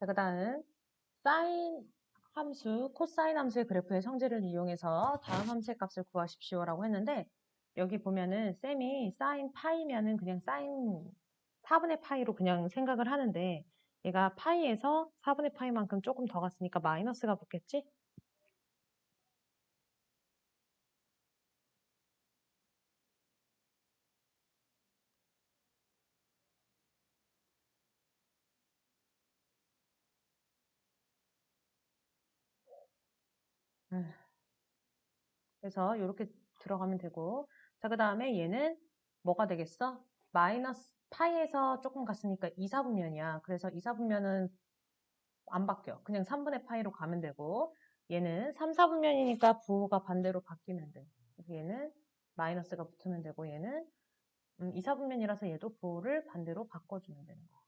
자, 그 다음 사인 함수, 코사인 함수의 그래프의 성질을 이용해서 다음 함수의 값을 구하십시오 라고 했는데 여기 보면은 쌤이 사인 파이면은 그냥 사인 4분의 파이로 그냥 생각을 하는데 얘가 파이에서 4분의 파이만큼 조금 더 갔으니까 마이너스가 붙겠지? 그래서 이렇게 들어가면 되고 자 그 다음에 얘는 뭐가 되겠어? 마이너스 파이에서 조금 갔으니까 2, 4분면이야. 그래서 2, 4분면은 안 바뀌어. 그냥 3분의 파이로 가면 되고 얘는 3, 4분면이니까 부호가 반대로 바뀌면 돼. 얘는 마이너스가 붙으면 되고 얘는 음, 2, 4분면이라서 얘도 부호를 반대로 바꿔주면 되는 거야.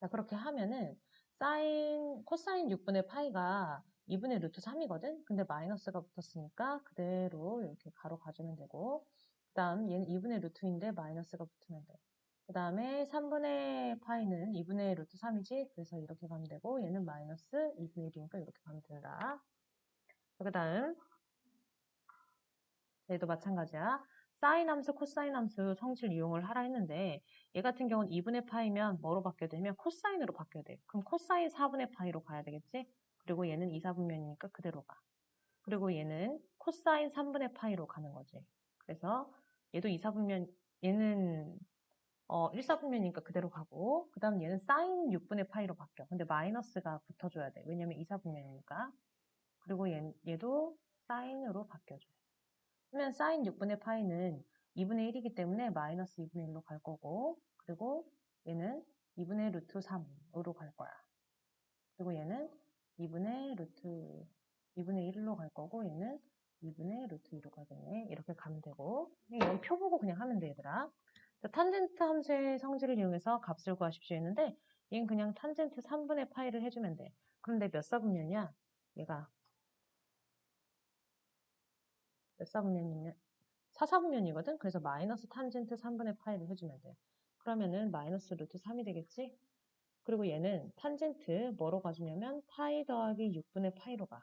자 그렇게 하면은 사인 코사인 6분의 파이가 2분의 루트 3이거든? 근데 마이너스가 붙었으니까 그대로 이렇게 가로 가주면 되고 그 다음 얘는 2분의 루트인데 마이너스가 붙으면 돼. 그 다음에 3분의 파이는 2분의 루트 3이지? 그래서 이렇게 가면 되고 얘는 마이너스 2분의 1이니까 이렇게 가면 된다. 그 다음 얘도 마찬가지야. 사인 함수, 코사인 함수 성질 이용을 하라 했는데 얘 같은 경우는 2분의 파이면 뭐로 바뀌어야 되면 코사인으로 바뀌어야 돼. 그럼 코사인 4분의 파이로 가야 되겠지? 그리고 얘는 2, 4분면이니까 그대로 가. 그리고 얘는 코사인 3분의 파이로 가는 거지. 그래서 얘도 2, 4분면, 얘는 어, 1, 4분면이니까 그대로 가고 그 다음 얘는 사인 6분의 파이로 바뀌어. 근데 마이너스가 붙어줘야 돼. 왜냐면 2, 4분면이니까. 그리고 얘, 얘도 사인으로 바뀌어줘요. 그러면 사인 6분의 파이는 2분의 1이기 때문에 마이너스 2분의 1로 갈 거고 그리고 얘는 2분의 루트 3으로 갈 거야. 그리고 얘는 2분의 루트 2분의 1로 갈 거고 얘는 2분의 루트 2로 가겠네. 이렇게 가면 되고 이건 표 보고 그냥 하면 돼 얘들아. 탄젠트 함수의 성질을 이용해서 값을 구하십시오 했는데 얘는 그냥 탄젠트 3분의 파이를 해주면 돼. 그런데 몇 사분면이야? 얘가 몇 사분면이냐? 4사분면이거든? 그래서 마이너스 탄젠트 3분의 파이를 해주면 돼. 그러면은 마이너스 루트 3이 되겠지? 그리고 얘는 탄젠트 뭐로 가주냐면 파이 더하기 6분의 파이로 가.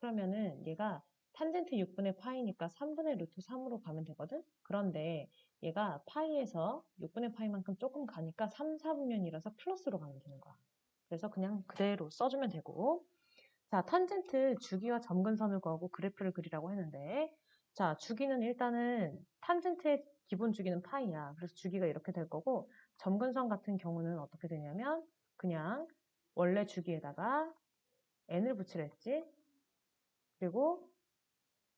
그러면은 얘가 탄젠트 6분의 파이니까 3분의 루트 3으로 가면 되거든? 그런데 얘가 파이에서 6분의 파이만큼 조금 가니까 3, 4분면이라서 플러스로 가면 되는 거야. 그래서 그냥 그대로 써주면 되고 자, 탄젠트 주기와 점근선을 구하고 그래프를 그리라고 했는데 자, 주기는 일단은 탄젠트의 기본 주기는 파이야. 그래서 주기가 이렇게 될 거고 점근선 같은 경우는 어떻게 되냐면 그냥 원래 주기에다가 n을 붙이랬지. 그리고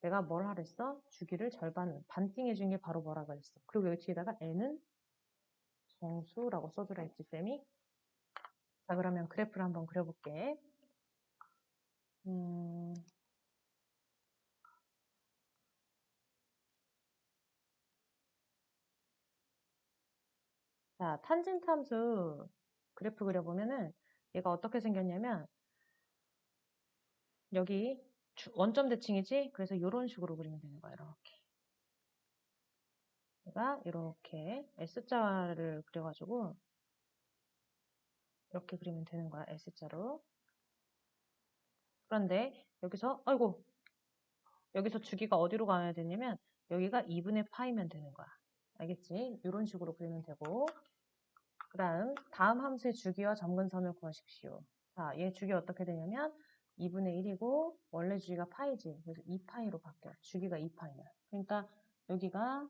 내가 뭘 하랬어? 주기를 절반 반띵해 준 게 바로 뭐라 그랬어. 그리고 여기 뒤에다가 n은 정수라고 써주라 했지 쌤이. 자 그러면 그래프를 한번 그려볼게. 음... 자, 탄젠트 함수 그래프 그려보면은 얘가 어떻게 생겼냐면 여기 원점 대칭이지? 그래서 이런 식으로 그리면 되는 거야, 이렇게. 얘가 이렇게 S자를 그려가지고 이렇게 그리면 되는 거야, S자로. 그런데 여기서, 아이고, 여기서 주기가 어디로 가야 되냐면 여기가 2분의 파이면 되는 거야. 알겠지? 이런 식으로 그리면 되고 그 다음 다음 함수의 주기와 점근선을 구하십시오. 자, 얘 주기 어떻게 되냐면 2분의 1이고 원래 주기가 파이지. 그래서 2파이로 바뀌어. 주기가 2파이야. 그러니까 여기가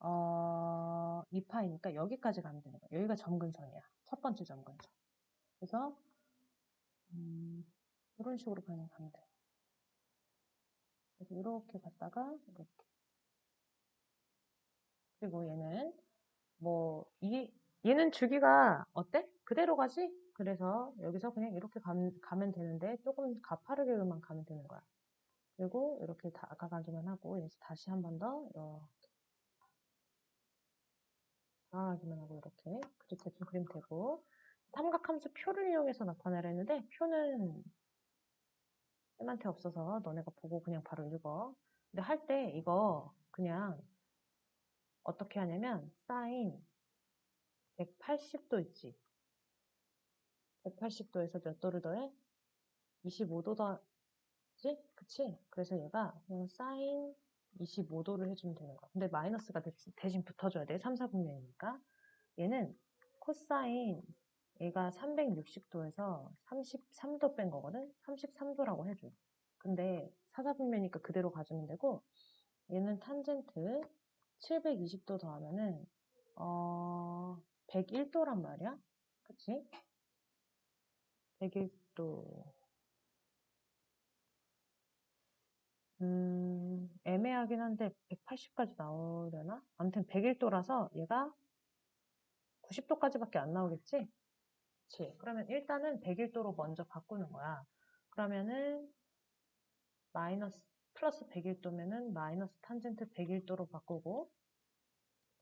어, 2파이니까 여기까지 가면 되는 거야. 여기가 점근선이야. 첫 번째 점근선. 그래서 음, 이런 식으로 가면 돼. 그래서 이렇게 갔다가 이렇게. 그리고 얘는 뭐 이, 얘는 주기가 어때? 그대로 가지? 그래서 여기서 그냥 이렇게 가면, 가면 되는데 조금 가파르게만 가면 되는 거야. 그리고 이렇게 다가가기만 하고 여기서 다시 한 번 더 이렇게 다가가기만 하고 이렇게 그리 대충 그리면 되고 삼각함수 표를 이용해서 나타내라 했는데 표는 쌤한테 없어서 너네가 보고 그냥 바로 읽어. 근데 할 때 이거 그냥 어떻게 하냐면 사인 180도 있지. 180도에서 몇 도를 더해? 25도다지? 그치? 그래서 얘가 사인 25도를 해주면 되는 거야. 근데 마이너스가 대신, 대신 붙어줘야 돼. 3, 4분면이니까. 얘는 코사인 얘가 360도에서 33도 뺀 거거든? 33도라고 해줘. 근데 4, 4분면이니까 그대로 가주면 되고 얘는 탄젠트 720도 더하면은 어 101도란 말이야. 그치? 101도 음, 애매하긴 한데 180까지 나오려나? 아무튼 101도라서 얘가 90도까지밖에 안 나오겠지? 그치? 그러면 일단은 101도로 먼저 바꾸는 거야. 그러면은 마이너스 플러스 101도면은 마이너스 탄젠트 101도로 바꾸고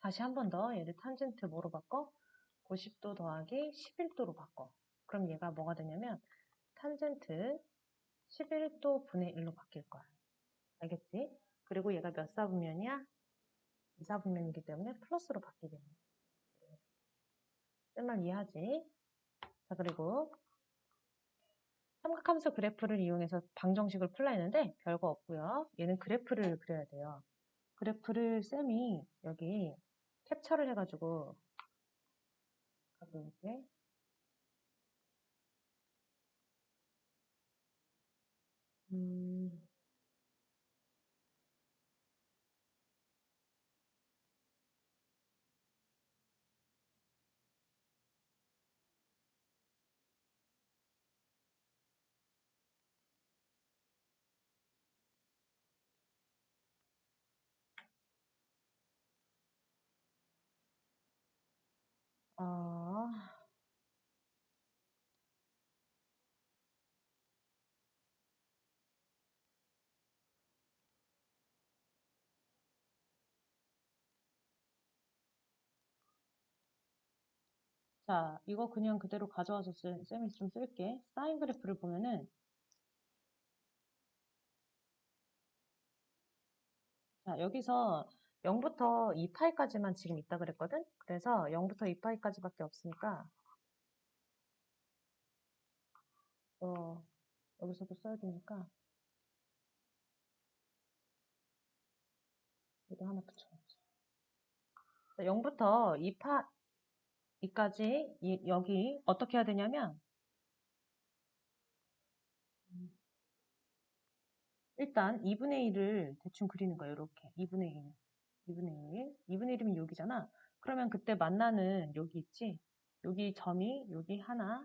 다시 한 번 더 얘를 탄젠트 뭐로 바꿔? 90도 더하기 11도로 바꿔. 그럼 얘가 뭐가 되냐면 탄젠트 11도 분의 1로 바뀔 거야. 알겠지? 그리고 얘가 몇 사분면이야? 2사분면이기 때문에 플러스로 바뀌겠네. 쓸말 이해하지? 자, 그리고 삼각함수 그래프를 이용해서 방정식을 풀라 했는데 별거 없고요. 얘는 그래프를 그려야 돼요. 그래프를 쌤이 여기 캡처를 해가지고 가볼게. 음, 어, 자, 이거 그냥 그대로 가져와서 쌤- 쌤이 좀 쓸게. 사인 그래프를 보면은 자, 여기서 0부터 2파이까지만 지금 있다 그랬거든? 그래서 0부터 2파이까지밖에 없으니까 어, 여기서도 써야 되니까 여기 하나. 자, 0부터 2파, 2까지 이, 여기 어떻게 해야 되냐면 음, 일단 2분의 1을 대충 그리는 거예요. 이렇게 2분의 1. 2분의 1. 2분의 1이면 여기잖아. 그러면 그때 만나는 여기 있지? 여기 점이 여기 하나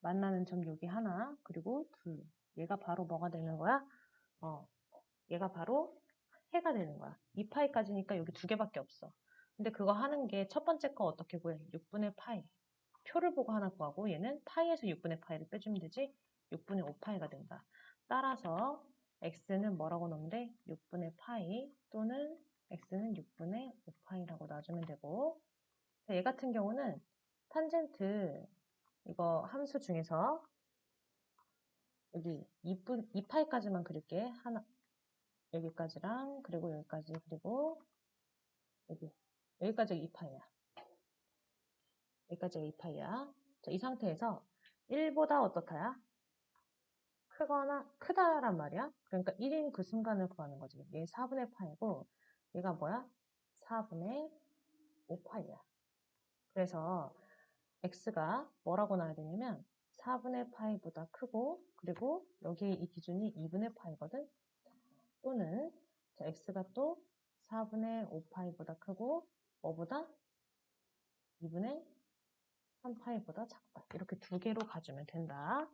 만나는 점 여기 하나 그리고 둘. 얘가 바로 뭐가 되는 거야? 어, 얘가 바로 해가 되는 거야. 2파이까지니까 여기 두 개밖에 없어. 근데 그거 하는 게 첫 번째 거 어떻게 구해? 6분의 파이. 표를 보고 하나 구하고 얘는 파이에서 6분의 파이를 빼주면 되지 6분의 5파이가 된다. 따라서 x는 뭐라고 돼? 6분의 파이 또는 x는 6분의 5파이라고 놔주면 되고 자, 얘 같은 경우는 탄젠트 이거 함수 중에서 여기 2분, 2파이까지만 그릴게. 하나, 여기까지랑 그리고 여기까지 그리고 여기 여기까지가 2파이야. 여기까지가 2파이야. 자, 이 상태에서 1보다 어떻다야? 크거나 크다란 말이야. 그러니까 1인 그 순간을 구하는 거지. 얘 4분의 파이고 얘가 뭐야? 4분의 5파이야. 그래서 x가 뭐라고 나와야 되냐면 4분의 파이보다 크고 그리고 여기 이 기준이 2분의 파이거든. 또는 자, x가 또 4분의 5파이보다 크고 뭐보다 2분의 3파이보다 작다. 이렇게 두 개로 가주면 된다.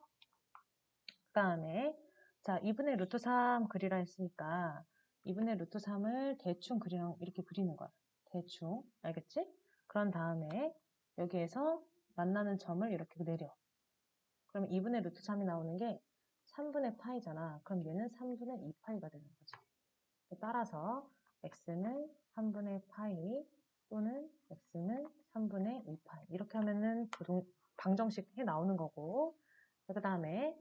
그 다음에 자 2분의 루트 3 그리라 했으니까 2분의 루트 3을 대충 그리는 이렇게 그리는 거야. 대충 알겠지? 그런 다음에 여기에서 만나는 점을 이렇게 내려. 그러면 2분의 루트 3이 나오는 게 3분의 파이잖아. 그럼 얘는 3분의 2파이가 되는 거지. 따라서 x는 3분의 파이 또는 x는 3분의 2파이 이렇게 하면은 부동, 방정식 해 나오는 거고 그 다음에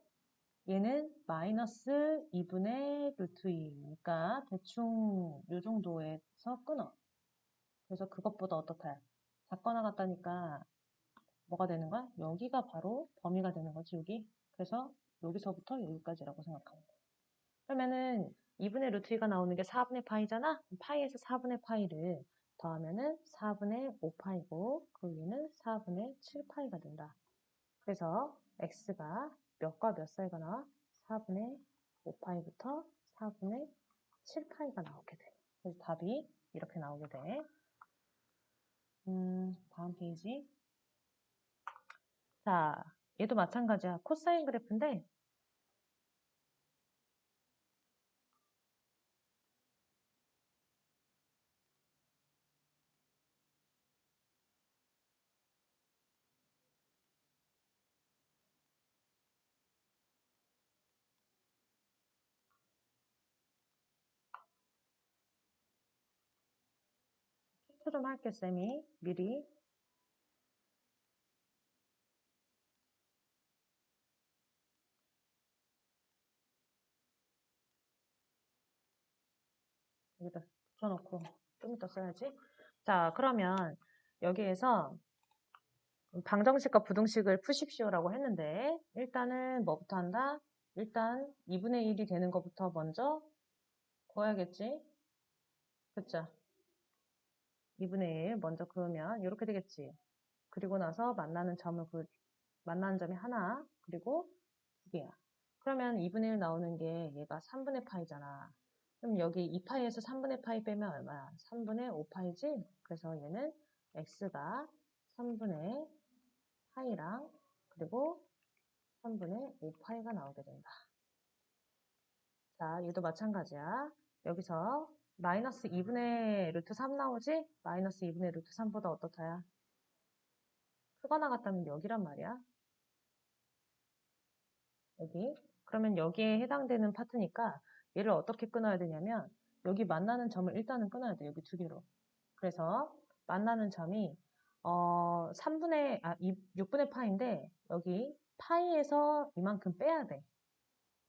얘는 마이너스 2분의 루트 2니까 대충 요 정도에서 끊어 그래서 그것보다 어떻다 작거나 같다니까 뭐가 되는 거야? 여기가 바로 범위가 되는 거지, 여기. 그래서 여기서부터 여기까지라고 돼. 그러면은 2분의 루트 2가 나오는 게 4분의 파이잖아? 파이에서 4분의 파이를 더하면은 4분의 5파이고 그 위에는 4분의 7파이가 된다. 그래서 x가 몇과 몇 사이가 나와? 4분의 5파이부터 4분의 7파이가 나오게 돼. 그래서 답이 이렇게 나오게 돼. 음, 다음 페이지. 자, 얘도 마찬가지야. 코사인 그래프인데 캡처 좀 할게, 쌤이. 미리. 여기다 붙여놓고 좀 이따 써야지. 자, 그러면 여기에서 방정식과 부등식을 푸십시오라고 했는데 일단은 뭐부터 한다? 일단 2분의 1이 되는 것부터 먼저 구해야겠지? 그쵸? 2분의 1 먼저 그으면 이렇게 되겠지. 그리고 나서 만나는 점을 그 만나는 점이 하나 그리고 두 개야. 그러면 2분의 1 나오는 게 얘가 3분의 파이잖아. 그럼 여기 2파이에서 3분의 파이 빼면 얼마야? 3분의 5파이지? 그래서 얘는 x가 3분의 파이랑 그리고 3분의 5파이가 나오게 된다. 자, 얘도 마찬가지야. 여기서 마이너스 2분의 루트 3 나오지? 마이너스 2분의 루트 3보다 어떻다야? 크거나 같다면 여기란 말이야. 여기. 그러면 여기에 해당되는 파트니까 얘를 어떻게 끊어야 되냐면 여기 만나는 점을 일단은 끊어야 돼. 여기 두 개로. 그래서 만나는 점이 어 3분의 아 6분의 파인데 여기 파이에서 이만큼 빼야 돼.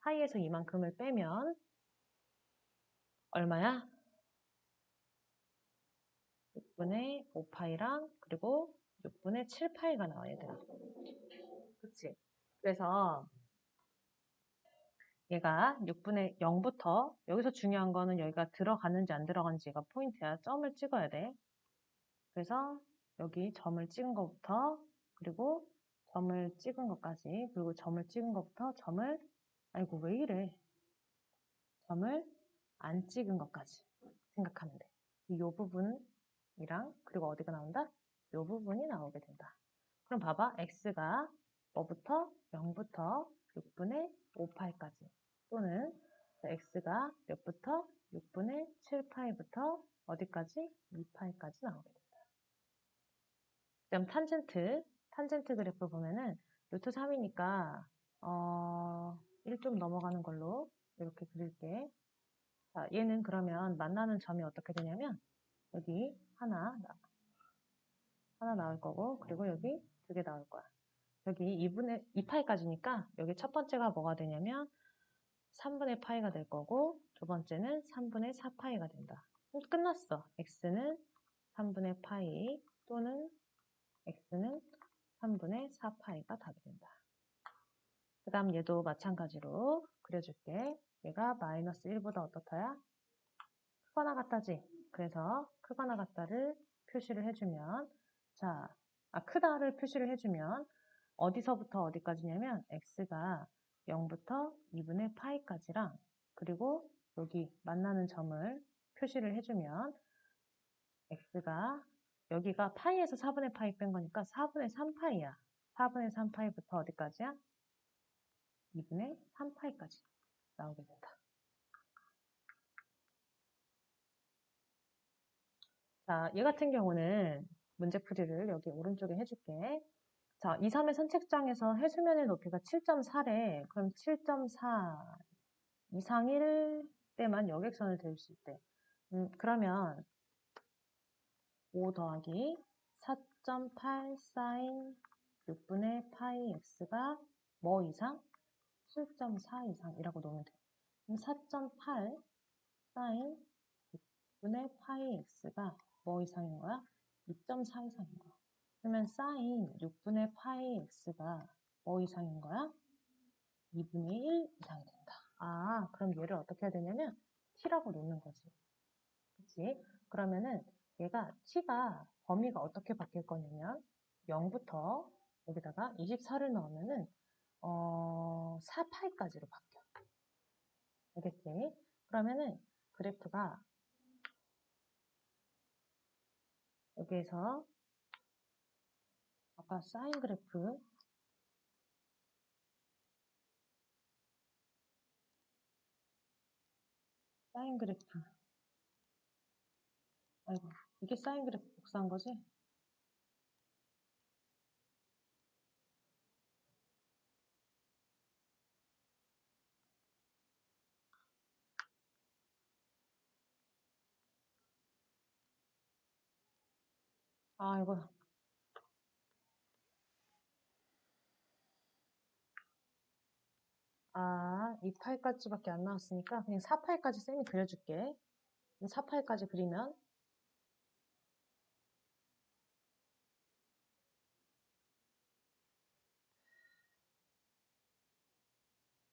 파이에서 이만큼을 빼면 얼마야? 6분의 5파이랑 그리고 6분의 7파이가 나와 얘들아. 그치? 그래서 얘가 6분의 0부터 여기서 중요한 거는 여기가 들어가는지 안 들어가는지가 포인트야. 점을 찍어야 돼. 그래서 여기 점을 찍은 것부터 그리고 점을 찍은 것까지 그리고 점을 찍은 것부터 점을 아이고 왜 이래 점을 안 찍은 것까지 생각하면 돼. 이 부분 이랑 그리고 어디가 나온다? 이 부분이 나오게 된다. 그럼 봐봐. x가 뭐부터? 0부터 6분의 5파이까지 또는 x가 몇부터? 6분의 7파이부터 어디까지? 2파이까지 나오게 된다. 그 다음 탄젠트, 탄젠트 그래프 보면은 루트 3이니까 어, 1 좀 넘어가는 걸로 이렇게 그릴게. 자, 얘는 그러면 만나는 점이 어떻게 되냐면 여기 하나 하나 나올 거고 그리고 여기 두 개 나올 거야. 여기 2분의 2파이까지니까 여기 첫 번째가 뭐가 되냐면 3분의 파이가 될 거고 두 번째는 3분의 4파이가 된다. 끝났어. x는 3분의 파이 또는 x는 3분의 4파이가 답이 된다. 그 다음 얘도 마찬가지로 그려줄게. 얘가 마이너스 1보다 어떻다야? 크거나 같다지? 그래서 크거나 같다를 표시를 해주면 자, 아 크다를 표시를 해주면 어디서부터 어디까지냐면 x가 0부터 2분의 파이까지랑 그리고 여기 만나는 점을 표시를 해주면 x가 여기가 파이에서 4분의 파이 뺀 거니까 4분의 3파이야. 4분의 3파이부터 어디까지야? 2분의 3파이까지 나오게 된다. 자, 얘 같은 경우는 문제 풀이를 여기 오른쪽에 해줄게. 자, 2, 3의 선책장에서 해수면의 높이가 7.4래. 그럼 7.4 이상일 때만 여객선을 댈수 있대. 음, 그러면 5 더하기 4.8 사인 6분의 파이 x가 뭐 이상? 7.4 이상이라고 놓으면 돼. 그럼 4.8 사인 6분의 파이 x가 뭐 이상인 거야? 2.4 이상인 거야. 그러면 사인 6분의 파이 x가 뭐 이상인 거야? 2분의 1 이상이 된다. 아, 그럼 얘를 어떻게 해야 되냐면 t라고 놓는 거지. 그치? 그러면은 얘가 t가 범위가 어떻게 바뀔 거냐면 0부터 여기다가 24를 넣으면은 어, 4파이까지로 바뀌어. 알겠지? 그러면은 그래프가 여기에서 아까 사인 그래프 사인 그래프 아이고 이게 사인 그래프 복사한 거지? 아 이거 아, 2파일까지밖에 안 나왔으니까 그냥 4파일까지 쌤이 그려줄게. 4파일까지 그리면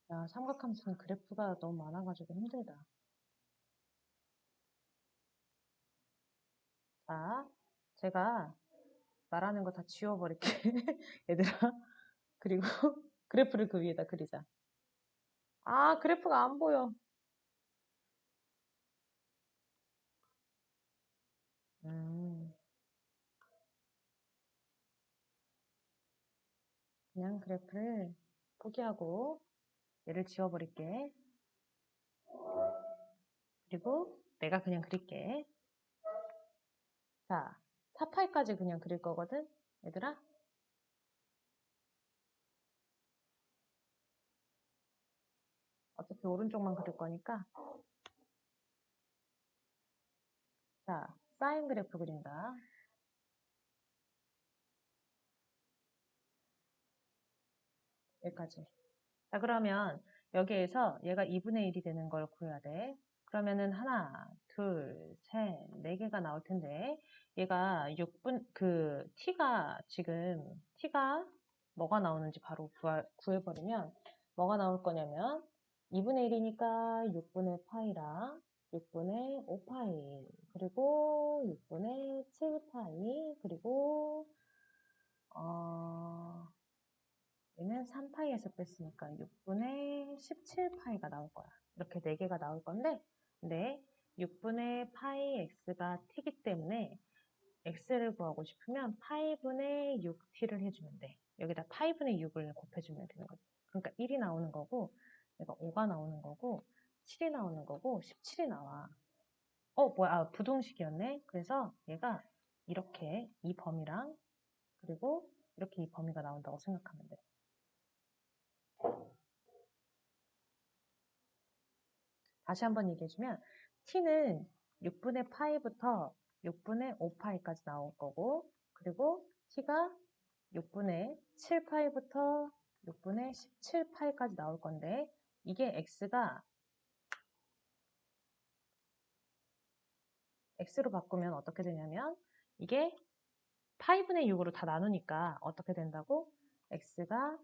야, 삼각함수는 그래프가 너무 많아가지고 힘들다. 자, 제가 말하는 거 다 지워버릴게. 얘들아. 그리고 그래프를 그 위에다 그리자. 아, 그래프가 안 보여. 음. 그냥 그래프를 포기하고 얘를 지워버릴게. 그리고 내가 그냥 그릴게. 자, 4파이까지 그냥 그릴 거거든? 얘들아? 어차피 오른쪽만 그릴 거니까. 자, 사인 그래프 그린다. 여기까지. 자, 그러면 여기에서 얘가 2분의 1이 되는 걸 구해야 돼. 그러면은 하나, 둘, 셋, 네 개가 나올 텐데 얘가 6분 그 t가 지금 t가 뭐가 나오는지 바로 구하, 구해 버리면 뭐가 나올 거냐면 2분의 1이니까 6분의 파이랑 6분의 5파이 그리고 6분의 7파이 그리고 어 얘는 3파이에서 뺐으니까 6분의 17파이가 나올 거야. 이렇게 4개가 나올 건데 근데 6분의 파이 x가 t이기 때문에 x를 구하고 싶으면 파이분의 6t를 해주면 돼. 여기다 파이분의 6을 곱해주면 되는 거지. 그러니까 1이 나오는 거고 얘가 5가 나오는 거고 7이 나오는 거고 17이 나와. 어 뭐야 아, 부동식이었네. 그래서 얘가 이렇게 이 범위랑 그리고 이렇게 이 범위가 나온다고 생각하면 돼. 다시 한번 얘기해주면 t는 6분의 파이부터 6분의 5파이까지 나올 거고 그리고 t가 6분의 7파이부터 6분의 17파이까지 나올 건데 이게 x가 x로 바꾸면 어떻게 되냐면 이게 파이분의 6으로 다 나누니까 어떻게 된다고? x가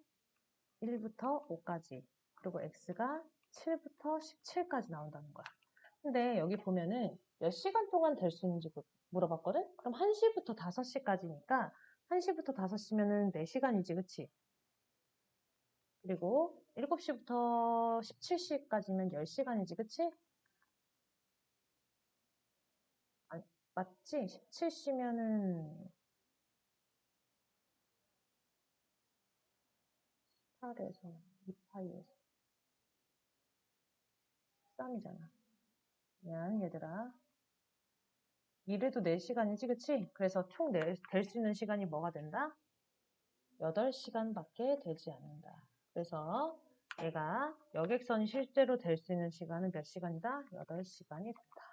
1부터 5까지 그리고 x가 7부터 17까지 나온다는 거야. 근데 여기 보면은 몇 시간 동안 될 수 있는지 물어봤거든? 그럼 1시부터 5시까지니까 1시부터 5시면은 4시간이지, 그치? 그리고 7시부터 17시까지면 10시간이지, 그치? 아니, 맞지? 17시면은 8에서 2파이에서 13이잖아. 미안, 얘들아. 이래도 4시간이지, 그치? 그래서 총 될 수 있는 시간이 뭐가 된다? 8시간밖에 되지 않는다. 그래서 얘가 여객선이 실제로 될 수 있는 시간은 몇 시간이다? 8시간이 된다.